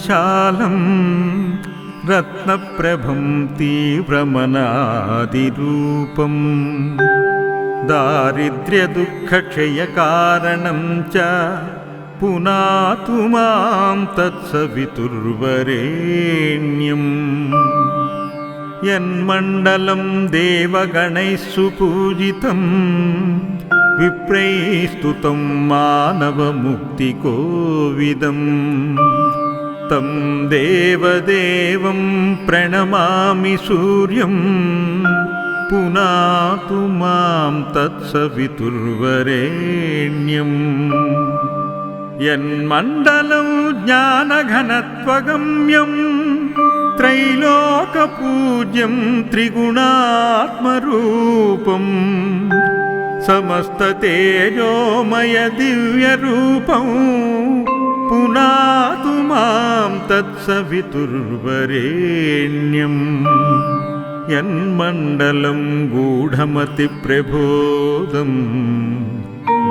विशालं रत्नप्रभं तीव्रमनादिरूपम् दारिद्र्यदुःखक्षयकारणं च पुनातु मां तत्सवितुर्वरेण्यम्। यन्मण्डलं देवगणैः सुपूजितम् विप्रैः स्तुतं मानवमुक्तिकोविदम् तं देवदेवं प्रणमामि सूर्यम् पुनातु मां तत्सवितुर्वरेण्यम्। यन्मण्डलं ज्ञानघनत्वगम्यम् त्रैलोकपूज्यं त्रिगुणात्मरूपम्। समस्ततेजोमय दिव्यरूपं पुनातु मां तत्सवितुर्वरेण्यम् यन्मण्डलं गूढमतिप्रबोधम्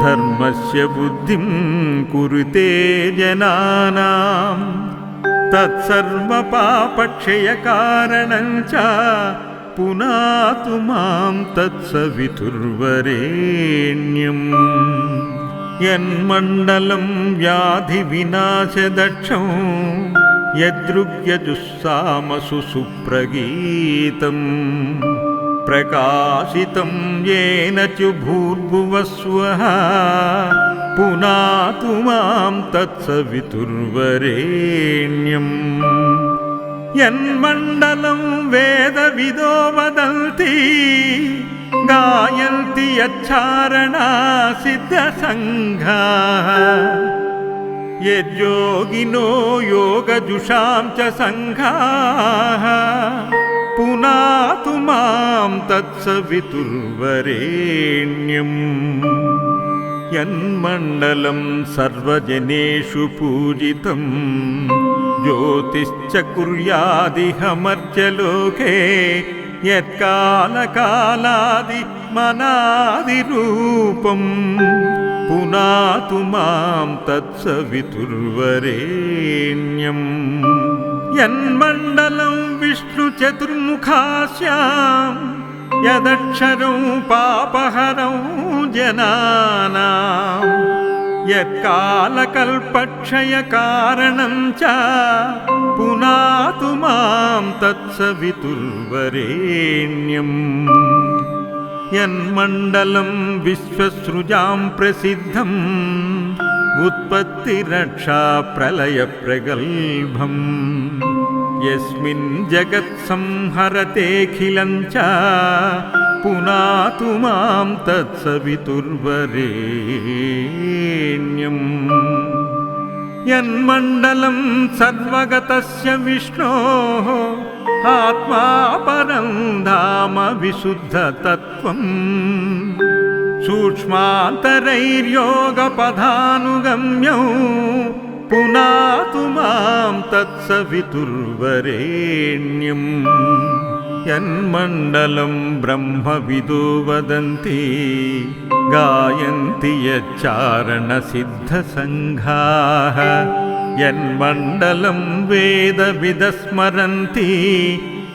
धर्मस्य बुद्धिं कुरुते जनानाम् तत्सर्वपापक्षयकारणं च पुनातु मां तत्सवितुर्वरेण्यम् यन्मण्डलं व्याधिविनाशदक्षं यदृग्यजुस्सामसु सुप्रगीतम् प्रकाशितं येन च भूर्भुवस्वः पुनातु मां तत्सवितुर्वरेण्यम्। यन्मण्डलं वेदविदो वदन्ति गायन्ति यच्चारणा सिद्धसङ्घाः यद्योगिनो योगजुषां च सङ्घाः पुनातु मां तत्सवितुर्वरेण्यम्। यन्मण्डलं सर्वजनेषु पूजितं ज्योतिश्च कुर्यादिहमर्चलोके यत्कालकालादिमनादिरूपम् पुनातु मां तत्सवितुर्वरेण्यम् यन्मण्डलं विष्णुचतुर्मुखास्याम् यदक्षरं पापहरं जनानाम् यत्कालकल्पक्षयकारणं च पुनातु मां तत्सवितुर्वरेण्यम् यन्मण्डलं विश्वसृजां प्रसिद्धम् उत्पत्तिरक्षा प्रलयप्रगल्भम् यस्मिन् जगत्संहरतेऽखिलं च पुनातु मां तत्सवितुर्वरेण्यम् यन्मण्डलं सर्वगतस्य विष्णोः आत्मा परं धाम विशुद्धतत्त्वम् सूक्ष्मान्तरैर्योगपदानुगम्यौ पुनातु मां तत्सवितुर्वरेण्यम् यन्मण्डलं ब्रह्मविदो वदन्ति गायन्ति यच्चारणसिद्धसङ्घाः यन्मण्डलं वेदविदस्मरन्ति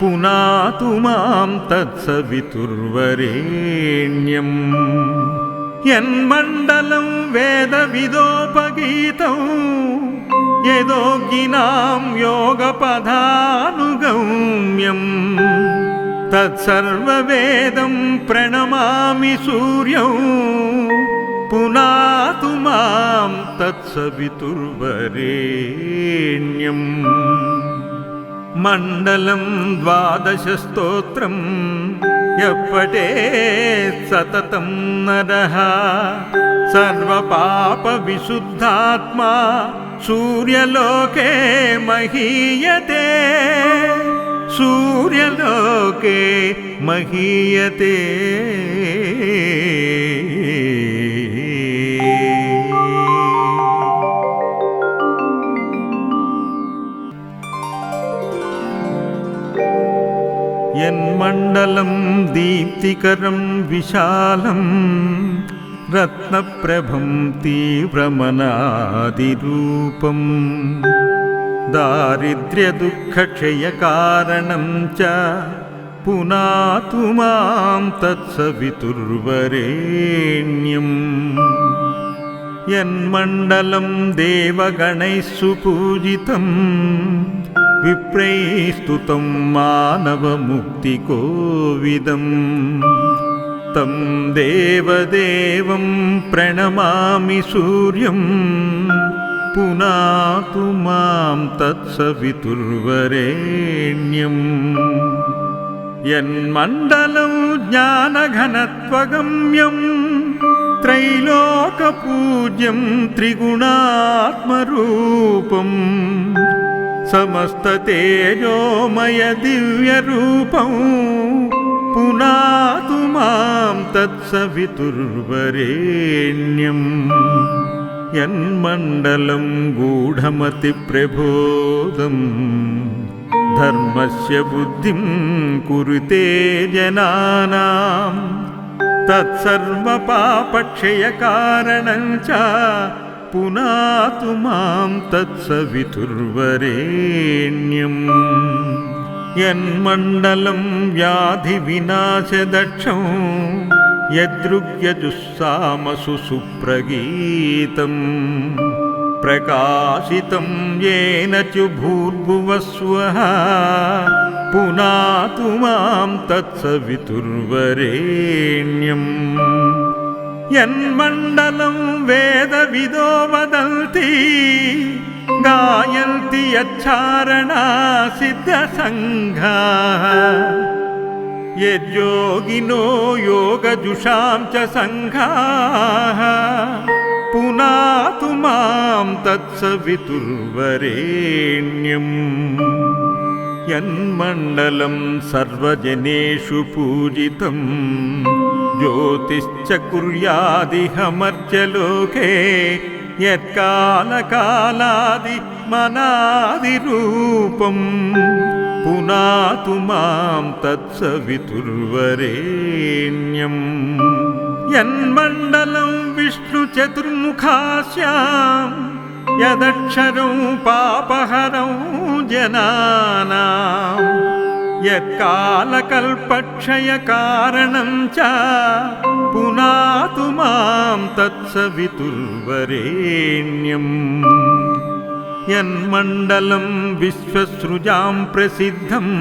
पुनातु मां तत्सवितुर्वरेण्यम् यन्मण्डलं वेदविदोपगीतौ यदोगिनां योगपदानुगम्यम् तत्सर्ववेदं प्रणमामि सूर्यौ पुनातु मां तत्सवितुर्वरेण्यम् मण्डलं द्वादशस्तोत्रम् यः पठेत् सततं नरः सर्वपापविशुद्धात्मा सूर्यलोके महीयते सूर्यलोके महीयते विशालं रत्नप्रभं तीव्रमनादिरूपम् दारिद्र्यदुःखक्षयकारणं च पुनातु मां तत्सवितुर्वरेण्यम्। यन्मण्डलं देवगणैः सुपूजितं विप्रैः स्तुतं मानवमुक्तिकोविदम्। तं देवदेवं प्रणमामि सूर्यम् पुनातु मां तत्सवितुर्वरेण्यम्। यन्मण्डलं ज्ञानघनत्वगम्यं त्रैलोकपूज्यं त्रिगुणात्मरूपम् समस्ततेजोमयदिव्यरूपं पुनातु मां तत्सवितुर्वरेण्यम् यन्मण्डलं गूढमतिप्रबोधम् धर्मस्य बुद्धिं कुरुते जनानां तत्सर्वपापक्षयकारणं च पुनातु मां तत्सवितुर्वरेण्यम्। यन्मण्डलं व्याधिविनाशदक्षं यदृग्यजुस्सामसु सुप्रगीतम्। प्रकाशितं येन च भूर्भुवस्वः पुनातु मां तत्सवितुर्वरेण्यम् यन्मण्डलं वेदविदो वदन्ति गायन्ति यच्चारणा सिद्धसङ्घाः यद्योगिनो योगजुषां च सङ्घाः पुनातु मां तत्सवितुर्वरेण्यम् यन्मण्डलं सर्वजनेषु पूजितं। ज्योतिश्च कुर्यादिहमर्चलोके यत्कालकालादिमनादिरूपम् पुनातु मां तत्सवितुर्वरेण्यम्। यन्मण्डलं विष्णुचतुर्मुखास्यां यदक्षरं पापहरं जनानां यत्कालकल्पक्षयकारणं च पुनातु मां तत्सवितुर्वरेण्यम्। यन्मण्डलं विश्वसृजां प्रसिद्धम्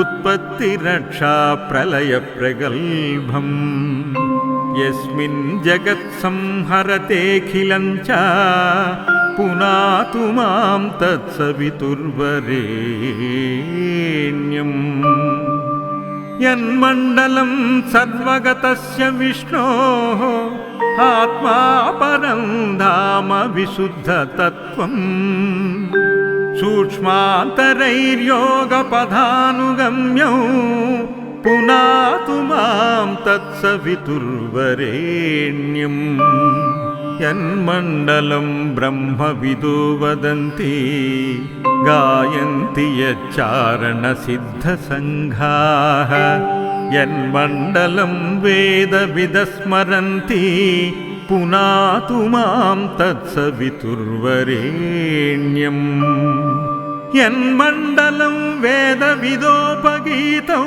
उत्पत्तिरक्षा प्रलयप्रगल्भम् यस्मिन् जगत्संहरतेऽखिलं च पुनातु मां तत्सवितुर्वरेण्यम्। यन्मण्डलं सर्वगतस्य विष्णोः आत्मा परं धाम विशुद्धतत्त्वम्। सूक्ष्मान्तरैर्योगपदानुगम्यौ पुनातु मां तत्सवितुर्वरेण्यम् यन्मण्डलं ब्रह्मविदो वदन्ति गायन्ति यच्चारणसिद्धसङ्घाः यन्मण्डलं वेदविदस्मरन्ति पुनातु मां तत्सवितुर्वरेण्यम् यन्मण्डलं वेदविदोपगीतौ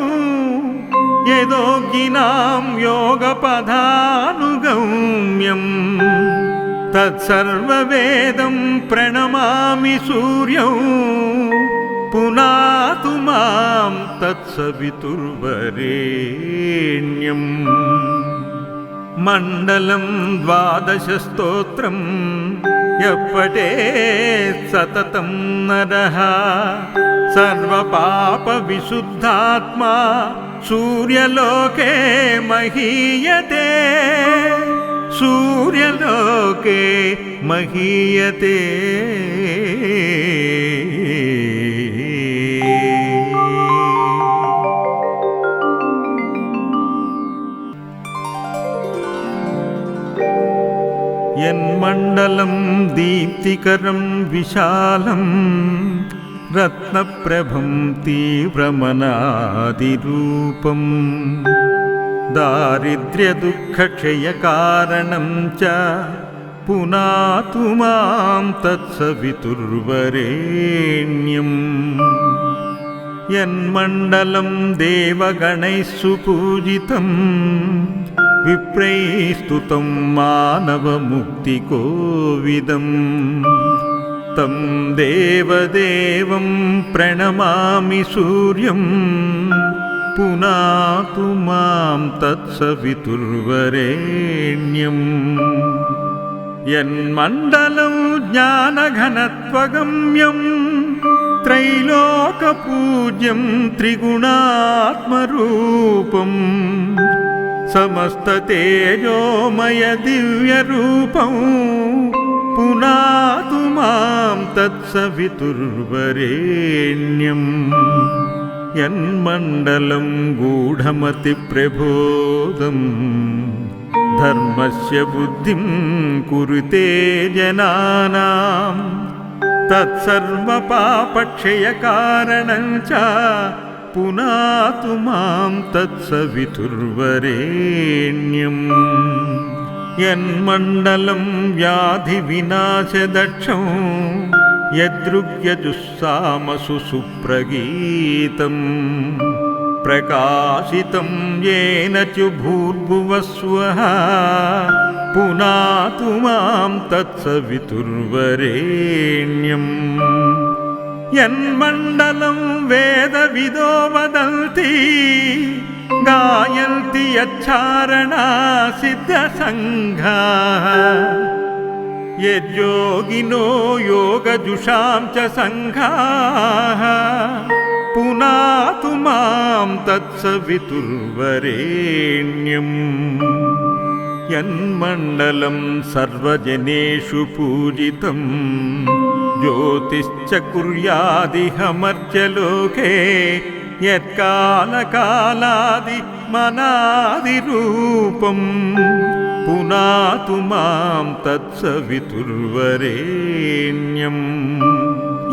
यदोगिनां योगपदानुगम्यम् तत्सर्ववेदं प्रणमामि सूर्यौ पुनातु मां तत्सवितुर्वरेण्यम् मण्डलं द्वादशस्तोत्रं ఎప్పటే సతతం నర. సర్వపాప విశుద్ధాత్మా సూర్యలోకే మహీయతే. సూర్యలోకే మహీయతే. यन्मण्डलं दीप्तिकरं विशालं रत्नप्रभं तीव्रमनादिरूपम् दारिद्र्यदुःखक्षयकारणं च पुनातु मां तत्सवितुर्वरेण्यम्। यन्मण्डलं देवगणैः सुपूजितं विप्रैः स्तुतं मानवमुक्तिकोविदम्। तं देवदेवं प्रणमामि सूर्यम् पुनातु मां तत्सवितुर्वरेण्यम्। यन्मण्डलं ज्ञानघनत्वगम्यं त्रैलोकपूज्यं त्रिगुणात्मरूपम् समस्ततेजोमयदिव्यरूपं पुनातु मां तत्सवितुर्वरेण्यम् यन्मण्डलं गूढमतिप्रबोधम् धर्मस्य बुद्धिं कुरुते जनानां। तत्सर्वपापक्षयकारणं च पुनातु मां तत्सवितुर्वरेण्यम्। यन्मण्डलं व्याधिविनाशदक्षं यदृग्यजुस्सामसु सुप्रगीतम्। प्रकाशितं येन च भूर्भुवस्वः पुनातु मां तत्सवितुर्वरेण्यम् यन्मण्डलं वेदविदो वदन्ति गायन्ति यच्चारणा सिद्धसङ्घाः यद्योगिनो योगजुषां च सङ्घाः पुनातु मां तत्सवितुर्वरेण्यम् यन्मण्डलं सर्वजनेषु पूजितं। ज्योतिश्च कुर्यादिहमर्चलोके यत्कालकालादिमनादिरूपम् पुनातु मां तत्सवितुर्वरेण्यम्।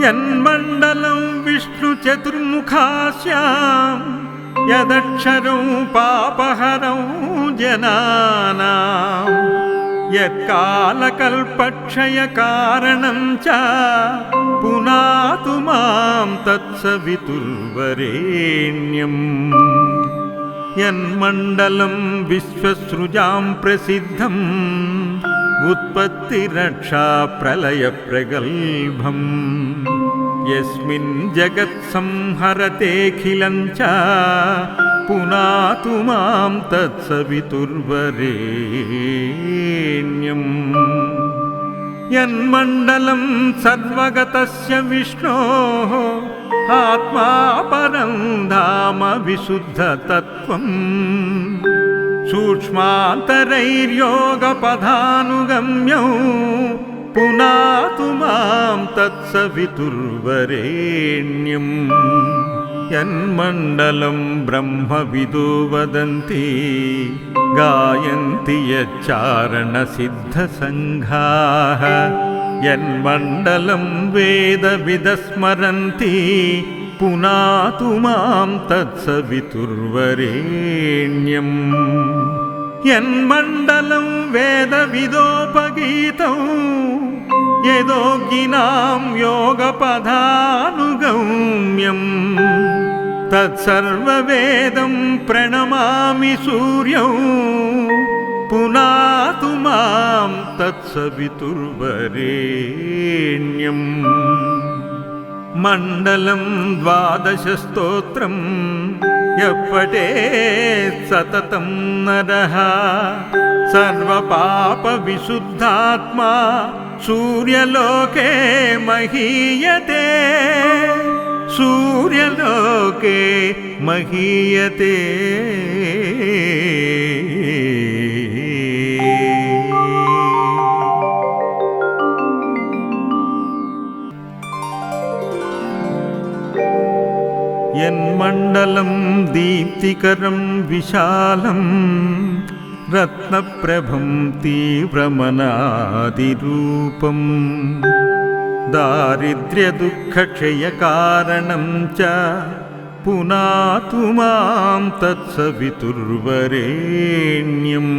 यन्मण्डलं विष्णुचतुर्मुखास्यां यदक्षरं पापहरं जनानां यत्कालकल्पक्षयकारणं च पुनातु मां तत्सवितुर्वरेण्यम्। यन्मण्डलं विश्वसृजां प्रसिद्धम् उत्पत्तिरक्षा प्रलयप्रगल्भम् यस्मिन् जगत्संहरतेऽखिलं च पुनातु मां तत्सवितुर्वरेण्यम्। यन्मण्डलं सर्वगतस्य विष्णोः आत्मा परं धाम विशुद्धतत्त्वम्। सूक्ष्मान्तरैर्योगपदानुगम्यौ पुनातु मां तत्सवितुर्वरेण्यम् यन्मण्डलं ब्रह्मविदो वदन्ति गायन्ति यच्चारणसिद्धसङ्घाः यन्मण्डलं वेदविदस्मरन्ति पुनातु मां तत्सवितुर्वरेण्यम् यन्मण्डलं वेदविदोपगीतौ यदोगिनां योगपदानुगम्यम् तत्सर्ववेदं प्रणमामि सूर्यौ पुनातु मां तत्सवितुर्वरेण्यम् मण्डलं द्वादशस्तोत्रं यः पठेत् सततं नरः सर्वपापविशुद्धात्मा सूर्यलोके महीयते सूर्यलोके महीयते यन्मण्डलं दीप्तिकरं विशालं रत्नप्रभं तीव्रमनादिरूपम् दारिद्र्यदुःखक्षयकारणं च पुनातु मां तत्सवितुर्वरेण्यम्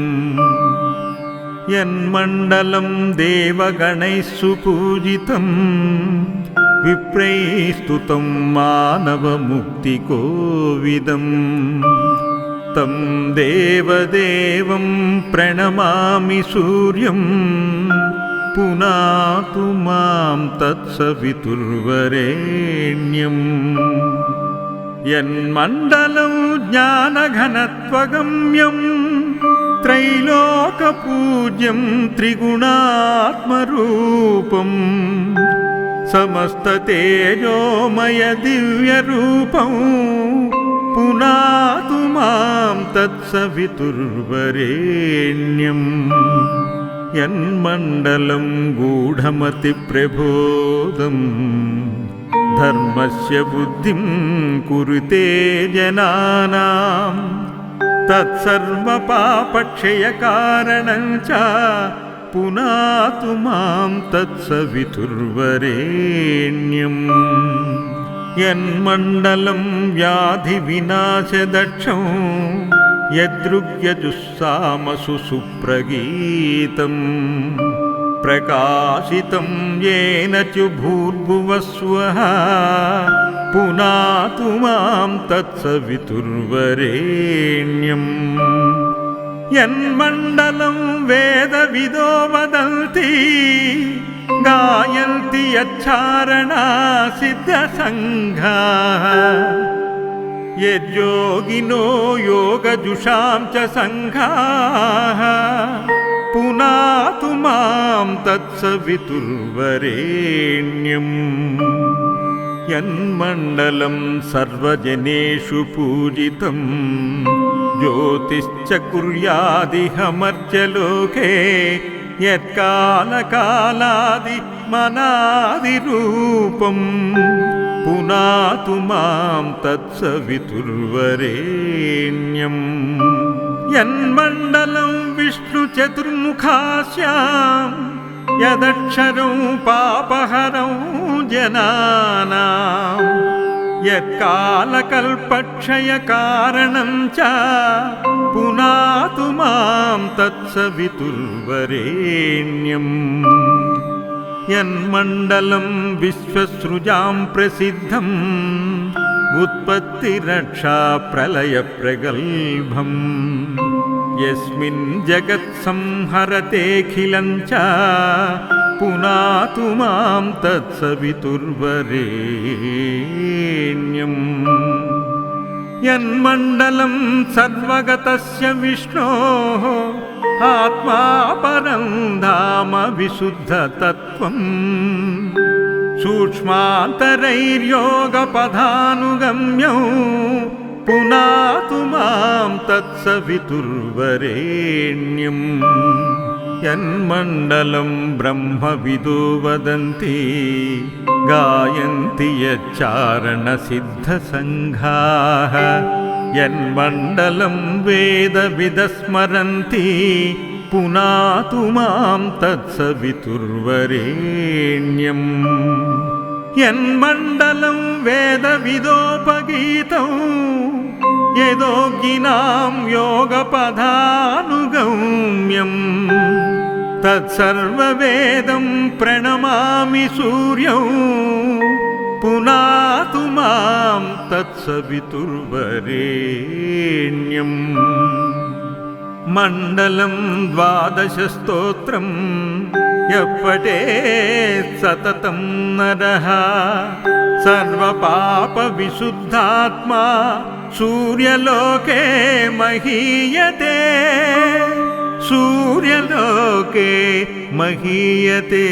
यन्मण्डलं देवगणैः सुपूजितं विप्रैः स्तुतं मानवमुक्तिकोविदम् तं देवदेवं प्रणमामि सूर्यम् पुनातु मां तत्सवितुर्वरेण्यम् यन्मण्डलं ज्ञानघनत्वगम्यम् त्रैलोकपूज्यं त्रिगुणात्मरूपम् समस्ततेजोमयदिव्यरूपं पुनातु मां तत्सवितुर्वरेण्यम् यन्मण्डलं गूढमतिप्रबोधम् धर्मस्य बुद्धिं कुरुते जनानां तत्सर्वपापक्षयकारणं च पुनातु मां तत्सवितुर्वरेण्यम्। यन्मण्डलं व्याधिविनाशदक्षं यदृग्यजुस्सामसु सुप्रगीतम्। प्रकाशितं येन च भूर्भुवस्वः पुनातु मां तत्सवितुर्वरेण्यम् यन्मण्डलं वेदविदो वदन्ति गायन्ति यच्चारणा सिद्धसङ्घाः यद्योगिनो योगजुषां च सङ्घाः पुनातु मां तत्सवितुर्वरेण्यम् यन्मण्डलं सर्वजनेषु पूजितं ज्योतिश्च कुर्यादिहमर्त्यलोके यत्कालकालादिमनादिरूपम् पुनातु मां तत्सवितुर्वरेण्यम् यन्मण्डलं विष्णुचतुर्मुखास्याम् यदक्षरं पापहरं जनानां यत्कालकल्पक्षयकारणं च पुनातु मां तत्सवितुर्वरेण्यम्। यन्मण्डलं विश्वसृजां प्रसिद्धम् उत्पत्तिरक्षा प्रलयप्रगल्भम् यस्मिन् जगत्संहरतेऽखिलं च पुनातु मां तत्सवितुर्वरेण्यम्। यन्मण्डलं सर्वगतस्य विष्णोः आत्मा परं धाम विशुद्धतत्त्वम्। सूक्ष्मान्तरैर्योगपदानुगम्यौ पुनातु मां तत्सवितुर्वरेण्यम् यन्मण्डलं ब्रह्मविदो वदन्ति गायन्ति यच्चारणसिद्धसङ्घाः। यन्मण्डलं वेदविदस्मरन्ति पुनातु मां तत्सवितुर्वरेण्यम् यन्मण्डलं वेदविदोपगीतौ यदोगिनां योगपदानुगम्यम् तत्सर्ववेदं प्रणमामि सूर्यौ पुनातु मां तत्सवितुर्वरेण्यम् मण्डलं द्वादशस्तोत्रं ఎప్పటే సతతం నర. సర్వపాప విశుద్ధాత్మా సూర్యలోకే మహీయతే. సూర్యలోకే మహీయతే.